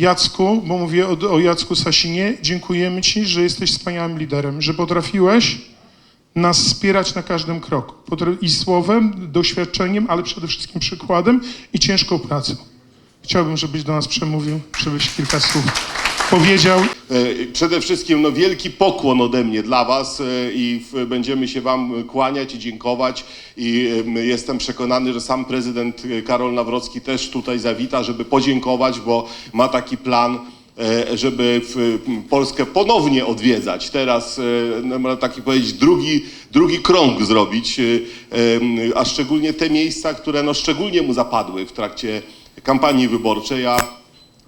Jacku, bo mówię o, o Jacku Sasinie, dziękujemy Ci, że jesteś wspaniałym liderem, że potrafiłeś nas wspierać na każdym kroku. I słowem, doświadczeniem, ale przede wszystkim przykładem i ciężką pracą. Chciałbym, żebyś do nas przemówił, żebyś kilka słów powiedział. E, Przede wszystkim no, wielki pokłon ode mnie dla Was e, i będziemy się Wam kłaniać i dziękować. I em, jestem przekonany, że sam prezydent e, Karol Nawrocki też tutaj zawita, żeby podziękować, bo ma taki plan. Żeby Polskę ponownie odwiedzać. Teraz, no, można taki powiedzieć, drugi, drugi krąg zrobić, a szczególnie te miejsca, które no, szczególnie mu zapadły w trakcie kampanii wyborczej. Ja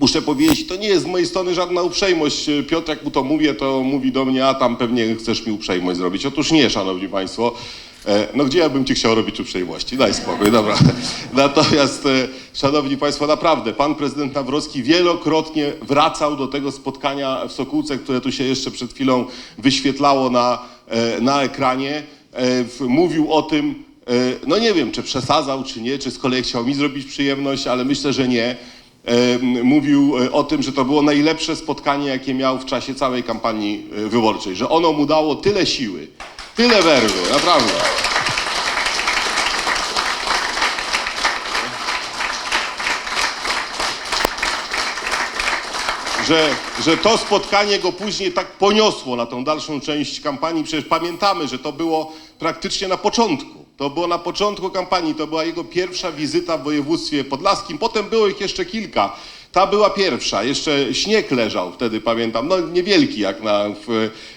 Muszę powiedzieć, to nie jest z mojej strony żadna uprzejmość. Piotr, jak mu to mówię, to mówi do mnie, a tam pewnie chcesz mi uprzejmość zrobić. Otóż nie, szanowni państwo. E, No gdzie ja bym ci chciał robić uprzejmości? Daj spokój, dobra. Natomiast, e, szanowni państwo, naprawdę, pan prezydent Nawrocki wielokrotnie wracał do tego spotkania w Sokółce, które tu się jeszcze przed chwilą wyświetlało na, e, na ekranie. E, Mówił o tym, e, no nie wiem, czy przesadzał, czy nie, czy z kolei chciał mi zrobić przyjemność, ale myślę, że nie e, mówił e, o tym, że to było najlepsze spotkanie, jakie miał w czasie całej kampanii e, wyborczej, że ono mu dało tyle siły, tyle werwy, naprawdę. Że, że to spotkanie go później tak poniosło na tą dalszą część kampanii. Przecież pamiętamy, że to było praktycznie na początku. To było na początku kampanii, to była jego pierwsza wizyta w województwie podlaskim. Potem było ich jeszcze kilka. Ta była pierwsza, jeszcze śnieg leżał wtedy, pamiętam, no niewielki jak na,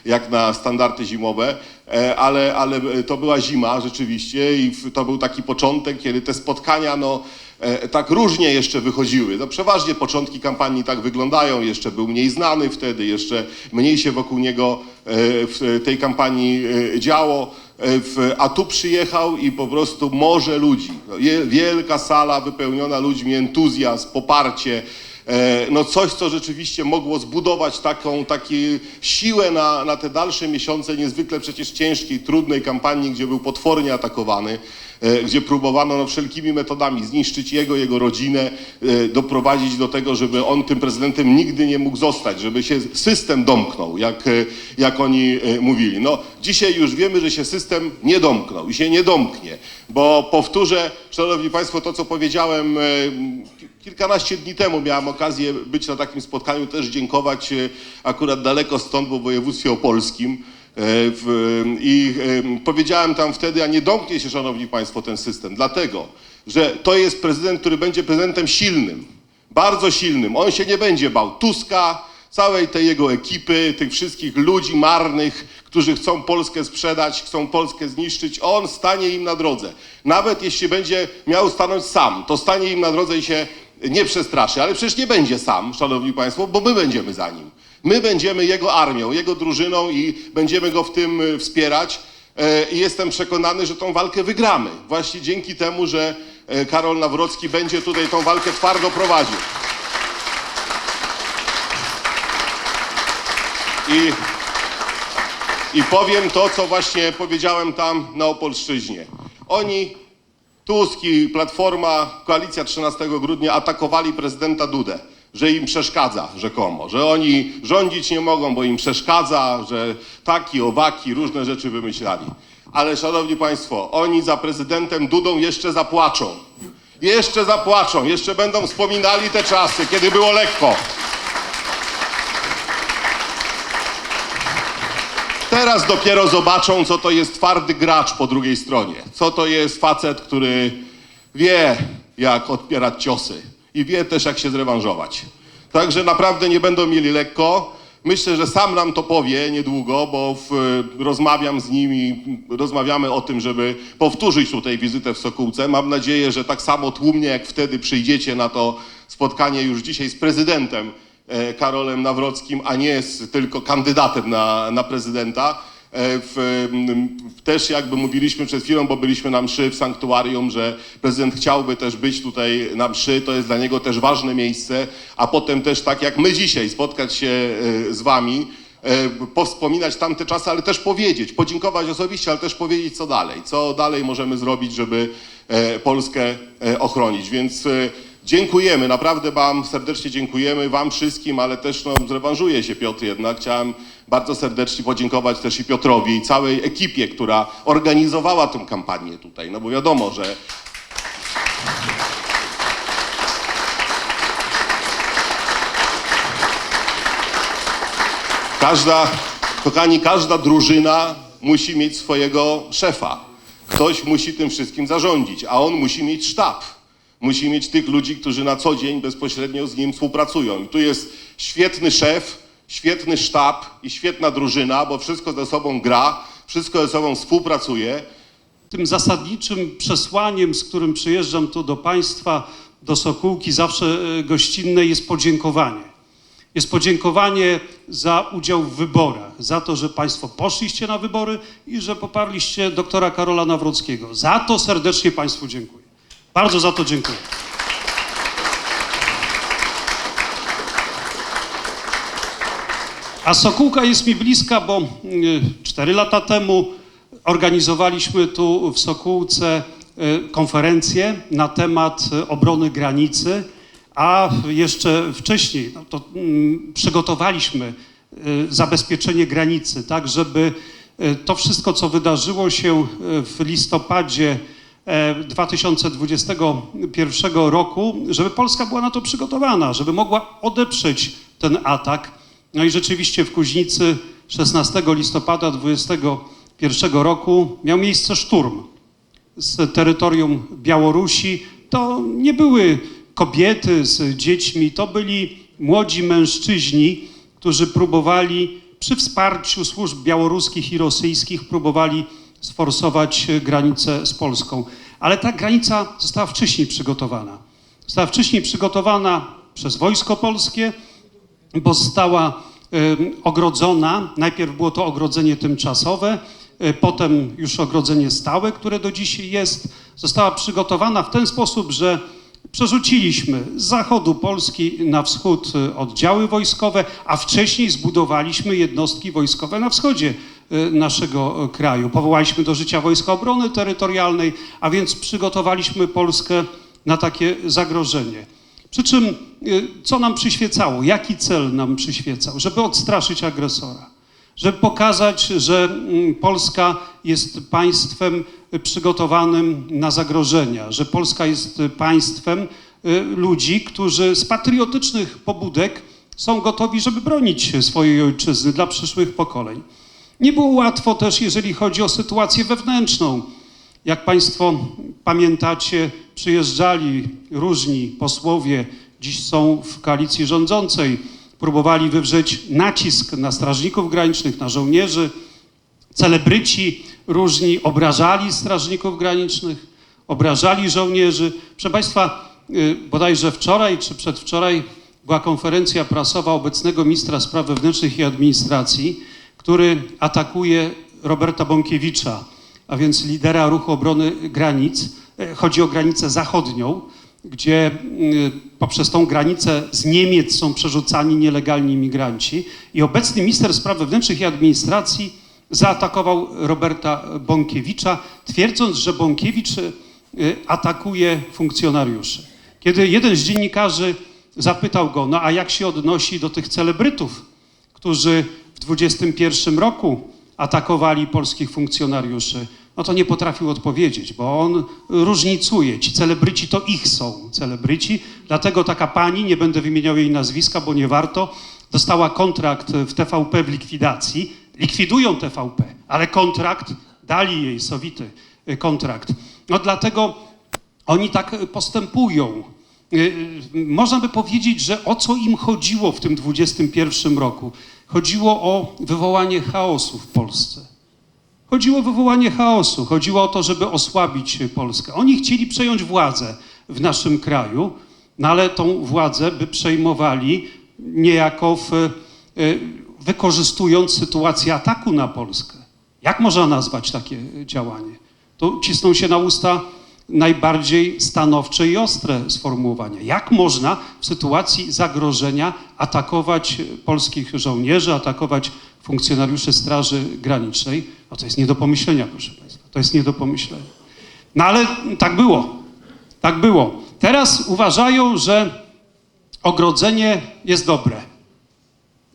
jak na standardy zimowe, e, ale, ale to była zima rzeczywiście i to był taki początek, kiedy te spotkania, no, e, tak różnie jeszcze wychodziły. No, przeważnie początki kampanii tak wyglądają, jeszcze był mniej znany wtedy, jeszcze mniej się wokół niego e, w tej kampanii działo. E, A tu przyjechał i po prostu morze ludzi. No, Wielka sala wypełniona ludźmi, entuzjazm, poparcie. E, No coś, co rzeczywiście mogło zbudować taką taki siłę na, na te dalsze miesiące niezwykle przecież ciężkiej, trudnej kampanii, gdzie był potwornie atakowany, e, gdzie próbowano no, wszelkimi metodami zniszczyć jego, jego rodzinę, e, doprowadzić do tego, żeby on tym prezydentem nigdy nie mógł zostać, żeby się system domknął, jak, jak oni mówili. No, dzisiaj już wiemy, że się system nie domknął i się nie domknie, bo powtórzę, szanowni państwo, to co powiedziałem kilkanaście dni temu miałem okazję być na takim spotkaniu, też dziękować e, akurat daleko stąd, bo w województwie opolskim. E, I e, powiedziałem tam wtedy, a nie domknie się, szanowni państwo, ten system, dlatego, że to jest prezydent, który będzie prezydentem silnym, bardzo silnym. On się nie będzie bał Tuska, całej tej jego ekipy, tych wszystkich ludzi marnych, którzy chcą Polskę sprzedać, chcą Polskę zniszczyć. On stanie im na drodze. Nawet jeśli będzie miał stanąć sam, to stanie im na drodze i się nie przestraszy. Ale przecież nie będzie sam, szanowni państwo, bo my będziemy za nim. My będziemy jego armią, jego drużyną i będziemy go w tym y, wspierać. E, I jestem przekonany, że tą walkę wygramy. Właśnie dzięki temu, że e, Karol Nawrocki będzie tutaj tą walkę twardo prowadził. I, I powiem to, co właśnie powiedziałem tam na Opolszczyźnie. Oni, Tusk i Platforma, koalicja 13 grudnia atakowali prezydenta Dudę, że im przeszkadza rzekomo, że oni rządzić nie mogą, bo im przeszkadza, że taki, owaki, różne rzeczy wymyślali. Ale szanowni państwo, oni za prezydentem Dudą jeszcze zapłaczą. Jeszcze zapłaczą, jeszcze będą wspominali te czasy, kiedy było lekko. Teraz dopiero zobaczą, co to jest twardy gracz po drugiej stronie. Co to jest facet, który wie, jak odpierać ciosy i wie też, jak się zrewanżować. Także naprawdę nie będą mieli lekko. Myślę, że sam nam to powie niedługo, bo w, rozmawiam z nimi, rozmawiamy o tym, żeby powtórzyć tutaj wizytę w Sokółce. Mam nadzieję, że tak samo tłumnie jak wtedy przyjdziecie na to spotkanie już dzisiaj z prezydentem e, Karolem Nawrockim, a nie z tylko kandydatem na, na prezydenta. E, W, też jakby mówiliśmy przed chwilą, bo byliśmy na mszy w sanktuarium, że prezydent chciałby też być tutaj na mszy, to jest dla niego też ważne miejsce, a potem też tak jak my dzisiaj spotkać się e, z wami, e, powspominać tamte czasy, ale też powiedzieć, podziękować osobiście, ale też powiedzieć co dalej, co dalej możemy zrobić, żeby e, Polskę e, ochronić. Więc e, Dziękujemy, naprawdę Wam serdecznie dziękujemy, Wam wszystkim, ale też no, zrewanżuje się Piotr jednak. Chciałem bardzo serdecznie podziękować też i Piotrowi i całej ekipie, która organizowała tę kampanię tutaj, no bo wiadomo, że Każda, kochani, każda drużyna musi mieć swojego szefa. Ktoś musi tym wszystkim zarządzić, a on musi mieć sztab. Musi mieć tych ludzi, którzy na co dzień bezpośrednio z nim współpracują. I tu jest świetny szef, świetny sztab i świetna drużyna, bo wszystko ze sobą gra, wszystko ze sobą współpracuje. Tym zasadniczym przesłaniem, z którym przyjeżdżam tu do Państwa, do Sokółki, zawsze e, gościnne, jest podziękowanie. Jest podziękowanie za udział w wyborach, za to, że Państwo poszliście na wybory i że poparliście doktora Karola Nawrockiego. Za to serdecznie Państwu dziękuję. Bardzo za to dziękuję. A Sokółka jest mi bliska, bo y, cztery lata temu organizowaliśmy tu w Sokółce y, konferencję na temat y, obrony granicy, a jeszcze wcześniej no to, mm, przygotowaliśmy zabezpieczenie granicy, tak żeby to wszystko, co wydarzyło się w listopadzie 2021 roku, żeby Polska była na to przygotowana, żeby mogła odeprzeć ten atak. No i rzeczywiście w Kuźnicy 16 listopada 2021 roku miał miejsce szturm z terytorium Białorusi. To nie były kobiety z dziećmi, to byli młodzi mężczyźni, którzy próbowali przy wsparciu służb białoruskich i rosyjskich próbowali sforsować granicę z Polską. Ale ta granica została wcześniej przygotowana. Została wcześniej przygotowana przez Wojsko Polskie, bo została ogrodzona. Najpierw było to ogrodzenie tymczasowe, e, potem już ogrodzenie stałe, które do dzisiaj jest. Została przygotowana w ten sposób, że przerzuciliśmy z zachodu Polski na wschód e, oddziały wojskowe, a wcześniej zbudowaliśmy jednostki wojskowe na wschodzie naszego e, kraju. Powołaliśmy do życia Wojska Obrony Terytorialnej, a więc przygotowaliśmy Polskę na takie zagrożenie. Przy czym, y, co nam przyświecało, jaki cel nam przyświecał? Żeby odstraszyć agresora, żeby pokazać, że mm, Polska jest państwem y, przygotowanym na zagrożenia, że Polska jest y, państwem y, ludzi, którzy z patriotycznych pobudek są gotowi, żeby bronić swojej ojczyzny dla przyszłych pokoleń. Nie było łatwo też, jeżeli chodzi o sytuację wewnętrzną. Jak Państwo pamiętacie, przyjeżdżali różni posłowie, dziś są w koalicji rządzącej, próbowali wywrzeć nacisk na strażników granicznych, na żołnierzy. Celebryci różni obrażali strażników granicznych, obrażali żołnierzy. Proszę Państwa, y, bodajże wczoraj czy przedwczoraj była konferencja prasowa obecnego ministra spraw wewnętrznych i administracji, który atakuje Roberta Bąkiewicza, a więc lidera ruchu obrony granic. E, Chodzi o granicę zachodnią, gdzie y, poprzez tą granicę z Niemiec są przerzucani nielegalni imigranci. I obecny minister spraw wewnętrznych i administracji zaatakował Roberta Bąkiewicza, twierdząc, że Bąkiewicz y, atakuje funkcjonariuszy. Kiedy jeden z dziennikarzy zapytał go, no a jak się odnosi do tych celebrytów, którzy 21 roku atakowali polskich funkcjonariuszy, no to nie potrafił odpowiedzieć, bo on różnicuje. Ci celebryci to ich są celebryci, dlatego taka pani, nie będę wymieniał jej nazwiska, bo nie warto, dostała kontrakt w TVP w likwidacji. Likwidują TVP, ale kontrakt dali jej, sowity y, kontrakt. No dlatego oni tak postępują. Y, y, Można by powiedzieć, że o co im chodziło w tym 21 roku? Chodziło o wywołanie chaosu w Polsce. Chodziło o wywołanie chaosu, chodziło o to, żeby osłabić Polskę. Oni chcieli przejąć władzę w naszym kraju, no ale tą władzę by przejmowali niejako w, e, wykorzystując sytuację ataku na Polskę. Jak można nazwać takie działanie? To cisną się na usta najbardziej stanowcze i ostre sformułowania. Jak można w sytuacji zagrożenia atakować polskich żołnierzy, atakować funkcjonariuszy Straży Granicznej? No to jest nie do pomyślenia, proszę Państwa. To jest nie do pomyślenia. No ale tak było. Tak było. Teraz uważają, że ogrodzenie jest dobre.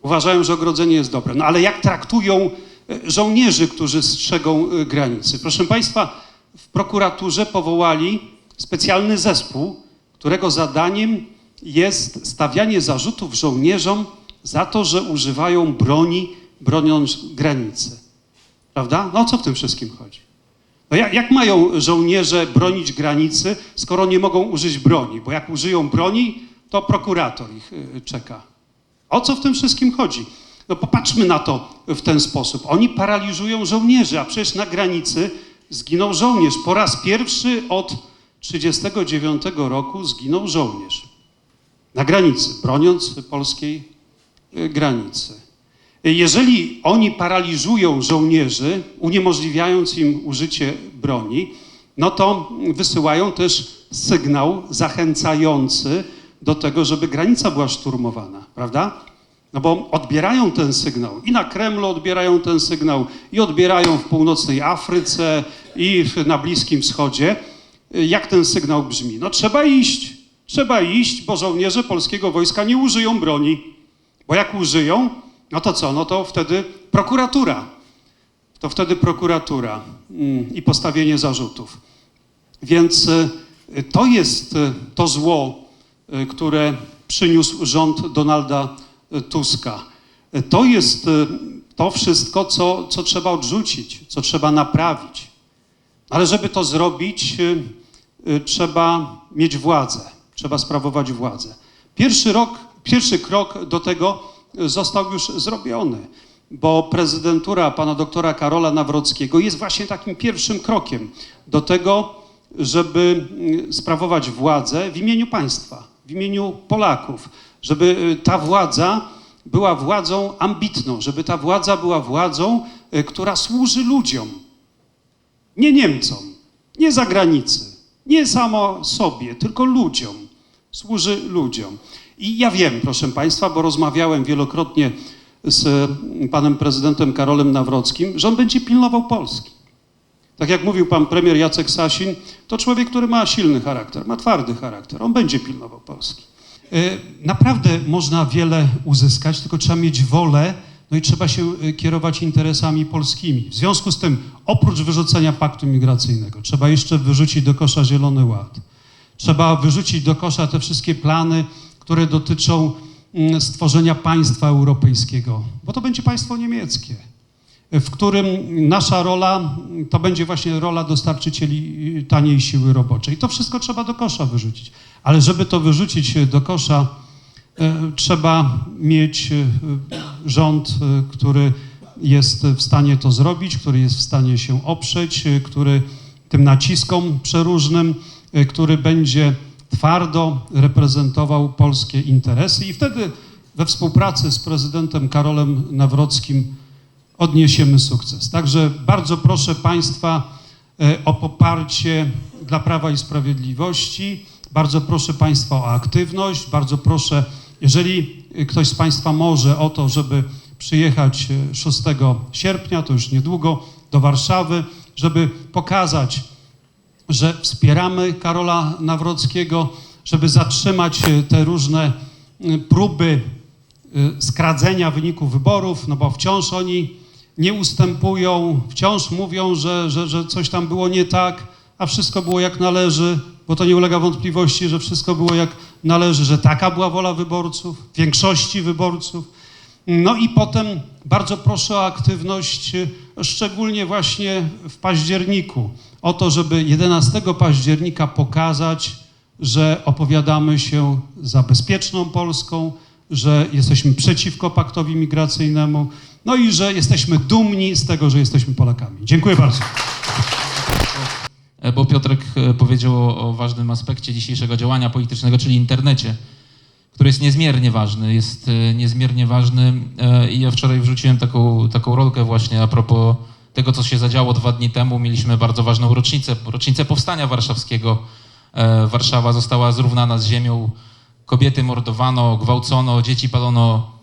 Uważają, że ogrodzenie jest dobre. No ale jak traktują e, żołnierzy, którzy strzegą e, granicy? Proszę Państwa, w prokuraturze powołali specjalny zespół, którego zadaniem jest stawianie zarzutów żołnierzom za to, że używają broni, broniąc granicy. Prawda? No o co w tym wszystkim chodzi? No jak, jak mają żołnierze bronić granicy, skoro nie mogą użyć broni? Bo jak użyją broni, to prokurator ich y, czeka. O co w tym wszystkim chodzi? No popatrzmy na to w ten sposób. Oni paraliżują żołnierzy, a przecież na granicy zginął żołnierz. Po raz pierwszy od 1939 roku zginął żołnierz. Na granicy, broniąc polskiej y, granicy. Jeżeli oni paraliżują żołnierzy, uniemożliwiając im użycie broni, no to wysyłają też sygnał zachęcający do tego, żeby granica była szturmowana, prawda? No bo odbierają ten sygnał i na Kremlu odbierają ten sygnał, i odbierają w północnej Afryce, i na Bliskim Wschodzie. Jak ten sygnał brzmi? No trzeba iść, trzeba iść, bo żołnierze polskiego wojska nie użyją broni. Bo jak użyją, no to co? No to wtedy prokuratura. To wtedy prokuratura mm, i postawienie zarzutów. Więc y, to jest y, to zło, y, które przyniósł rząd Donalda Tuska. To jest y, to wszystko, co, co trzeba odrzucić, co trzeba naprawić. Ale żeby to zrobić, y, y, trzeba mieć władzę, trzeba sprawować władzę. Pierwszy, rok, pierwszy krok do tego został już zrobiony, bo prezydentura pana doktora Karola Nawrockiego jest właśnie takim pierwszym krokiem do tego, żeby sprawować władzę w imieniu państwa, w imieniu Polaków, żeby y, ta władza była władzą ambitną, żeby ta władza była władzą, y, która służy ludziom, nie Niemcom, nie zagranicy, nie samo sobie, tylko ludziom. Służy ludziom. I ja wiem, proszę Państwa, bo rozmawiałem wielokrotnie z mm, panem prezydentem Karolem Nawrockim, że on będzie pilnował Polski. Tak jak mówił pan premier Jacek Sasin, to człowiek, który ma silny charakter, ma twardy charakter. On będzie pilnował Polski. E, Naprawdę można wiele uzyskać, tylko trzeba mieć wolę, no i trzeba się e, kierować interesami polskimi. W związku z tym, oprócz wyrzucenia paktu migracyjnego, trzeba jeszcze wyrzucić do kosza Zielony Ład. Trzeba wyrzucić do kosza te wszystkie plany, które dotyczą mm, stworzenia państwa europejskiego, bo to będzie państwo niemieckie w którym nasza rola to będzie właśnie rola dostarczycieli y, taniej siły roboczej. To wszystko trzeba do kosza wyrzucić. Ale żeby to wyrzucić do kosza, e, trzeba mieć rząd, który jest w stanie to zrobić, który jest w stanie się oprzeć, który tym naciskom przeróżnym, który będzie twardo reprezentował polskie interesy i wtedy we współpracy z prezydentem Karolem Nawrockim odniesiemy sukces. Także bardzo proszę Państwa e, o poparcie dla Prawa i Sprawiedliwości. Bardzo proszę Państwa o aktywność. Bardzo proszę, jeżeli e, ktoś z Państwa może, o to, żeby przyjechać e, 6 sierpnia, to już niedługo, do Warszawy, żeby pokazać, że wspieramy Karola Nawrockiego, żeby zatrzymać e, te różne e, próby skradzenia wyników wyborów, no bo wciąż oni nie ustępują, wciąż mówią, że, że, że coś tam było nie tak, a wszystko było jak należy, bo to nie ulega wątpliwości, że wszystko było jak należy, że taka była wola wyborców, większości wyborców. No i potem bardzo proszę o aktywność, szczególnie właśnie w październiku, o to, żeby 11 października pokazać, że opowiadamy się za bezpieczną Polską, że jesteśmy przeciwko paktowi migracyjnemu, no i że jesteśmy dumni z tego, że jesteśmy Polakami. Dziękuję bardzo. E, bo Piotrek e, powiedział o, ważnym aspekcie dzisiejszego działania politycznego, czyli internecie, który jest niezmiernie ważny. Jest e, niezmiernie ważny i ja wczoraj wrzuciłem taką, taką rolkę właśnie a propos tego, co się zadziało dwa dni temu. Mieliśmy bardzo ważną rocznicę, rocznicę Powstania Warszawskiego. Warszawa została zrównana z ziemią, kobiety mordowano, gwałcono, dzieci palono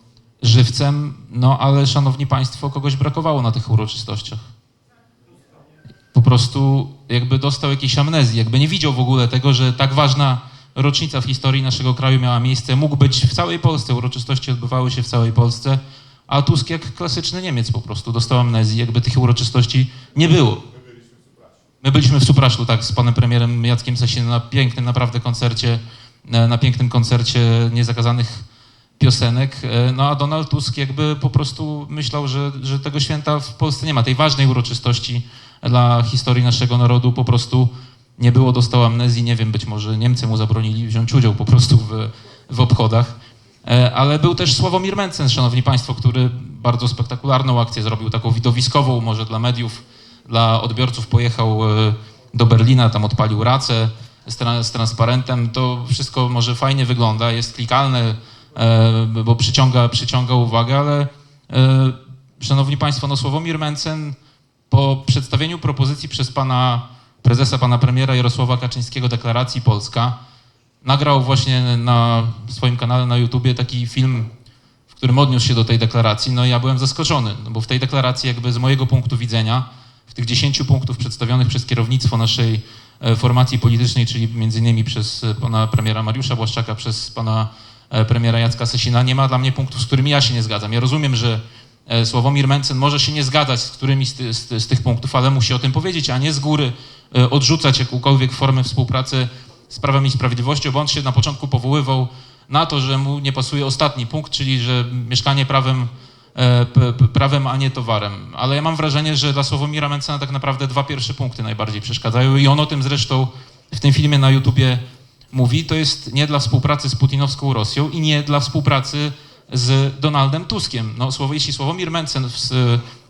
żywcem, no ale szanowni państwo, kogoś brakowało na tych uroczystościach po prostu jakby dostał jakiejś amnezji, jakby nie widział w ogóle tego, że tak ważna rocznica w historii naszego kraju miała miejsce. Mógł być w całej Polsce, uroczystości odbywały się w całej Polsce, a Tusk jak klasyczny Niemiec po prostu dostał amnezji, jakby tych uroczystości nie było. My byliśmy w Supraszlu, tak, z panem premierem Jackiem Sasinem na pięknym naprawdę koncercie, na pięknym koncercie niezakazanych piosenek, e, no a Donald Tusk jakby po prostu myślał, że, że tego święta w Polsce nie ma, tej ważnej uroczystości dla historii naszego narodu po prostu nie było, dostał amnezji, nie wiem, być może Niemcy mu zabronili wziąć udział po prostu w, w obchodach. E, Ale był też Sławomir Mencen, szanowni państwo, który bardzo spektakularną akcję zrobił, taką widowiskową może dla mediów, dla odbiorców. Pojechał e, do Berlina, tam odpalił racę z, tra- z transparentem. To wszystko może fajnie wygląda, jest klikalne, bo przyciąga, przyciąga uwagę, ale e, szanowni państwo, no Sławomir Mencen po przedstawieniu propozycji przez pana prezesa, pana premiera Jarosława Kaczyńskiego deklaracji Polska, nagrał właśnie na swoim kanale na YouTubie taki film, w którym odniósł się do tej deklaracji. No i ja byłem zaskoczony, no bo w tej deklaracji jakby z mojego punktu widzenia, w tych 10 punktów przedstawionych przez kierownictwo naszej e, formacji politycznej, czyli między innymi przez e, pana premiera Mariusza Błaszczaka, przez pana e, premiera Jacka Sasina, nie ma dla mnie punktów, z którymi ja się nie zgadzam. Ja rozumiem, że e, Sławomir Mencen może się nie zgadzać z którymi z, ty, z, z tych punktów, ale musi o tym powiedzieć, a nie z góry e, odrzucać jakąkolwiek formę współpracy z Prawem i Sprawiedliwością, bo on się na początku powoływał na to, że mu nie pasuje ostatni punkt, czyli że mieszkanie prawem, e, prawem, a nie towarem. Ale ja mam wrażenie, że dla Sławomira Mencena tak naprawdę dwa pierwsze punkty najbardziej przeszkadzają i on o tym zresztą w tym filmie na YouTubie mówi. To jest nie dla współpracy z putinowską Rosją i nie dla współpracy z Donaldem Tuskiem. No, słowo, jeśli Sławomir Mencen w,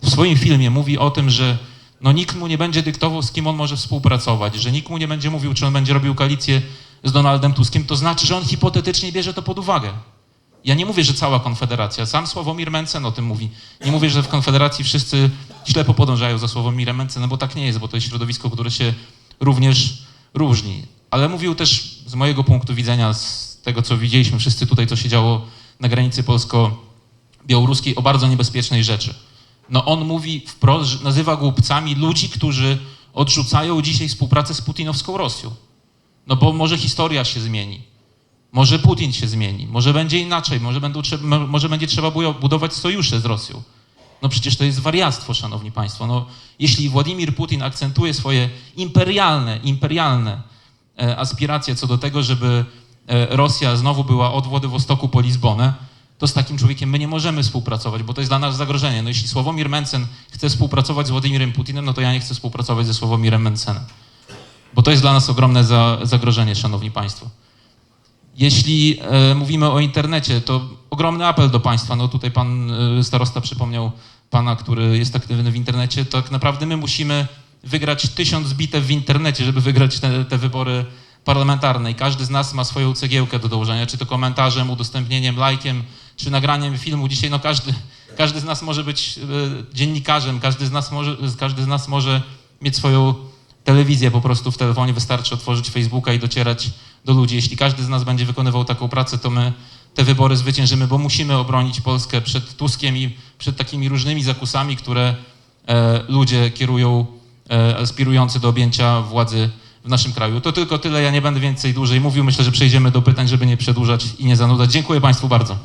w swoim filmie mówi o tym, że no, nikt mu nie będzie dyktował, z kim on może współpracować, że nikt mu nie będzie mówił, czy on będzie robił koalicję z Donaldem Tuskiem, to znaczy, że on hipotetycznie bierze to pod uwagę. Ja nie mówię, że cała Konfederacja, sam Sławomir Mencen o tym mówi. Nie mówię, że w Konfederacji wszyscy ślepo podążają za Sławomirem Mencenem, bo tak nie jest, bo to jest środowisko, które się również różni. Ale mówił też z mojego punktu widzenia, z tego co widzieliśmy wszyscy tutaj, co się działo na granicy polsko-białoruskiej, o bardzo niebezpiecznej rzeczy. No on mówi wprost, nazywa głupcami ludzi, którzy odrzucają dzisiaj współpracę z putinowską Rosją. No bo może historia się zmieni. Może Putin się zmieni, może będzie inaczej, może, będą, może będzie trzeba budować sojusze z Rosją. No przecież to jest wariactwo, szanowni państwo. No, jeśli Władimir Putin akcentuje swoje imperialne, imperialne aspiracje co do tego, żeby e, Rosja znowu była od Władywostoku po Lizbonę, to z takim człowiekiem my nie możemy współpracować, bo to jest dla nas zagrożenie. No jeśli Sławomir Mencen chce współpracować z Władimirem Putinem, no to ja nie chcę współpracować ze Sławomirem Mencenem. Bo to jest dla nas ogromne za, zagrożenie, szanowni państwo. Jeśli e, mówimy o internecie, to ogromny apel do państwa. No tutaj pan e, starosta przypomniał pana, który jest aktywny w internecie. Tak naprawdę my musimy wygrać tysiąc bitew w internecie, żeby wygrać te, te wybory parlamentarne. I każdy z nas ma swoją cegiełkę do dołożenia, czy to komentarzem, udostępnieniem, lajkiem, czy nagraniem filmu. Dzisiaj no każdy, każdy z nas może być e, dziennikarzem, każdy z nas może, każdy z nas może mieć swoją telewizję po prostu w telefonie, wystarczy otworzyć Facebooka i docierać do ludzi. Jeśli każdy z nas będzie wykonywał taką pracę, to my te wybory zwyciężymy, bo musimy obronić Polskę przed Tuskiem i przed takimi różnymi zakusami, które e, ludzie kierują, aspirujący do objęcia władzy w naszym kraju. To tylko tyle, ja nie będę więcej dłużej mówił. Myślę, że przejdziemy do pytań, żeby nie przedłużać i nie zanudzać. Dziękuję Państwu bardzo.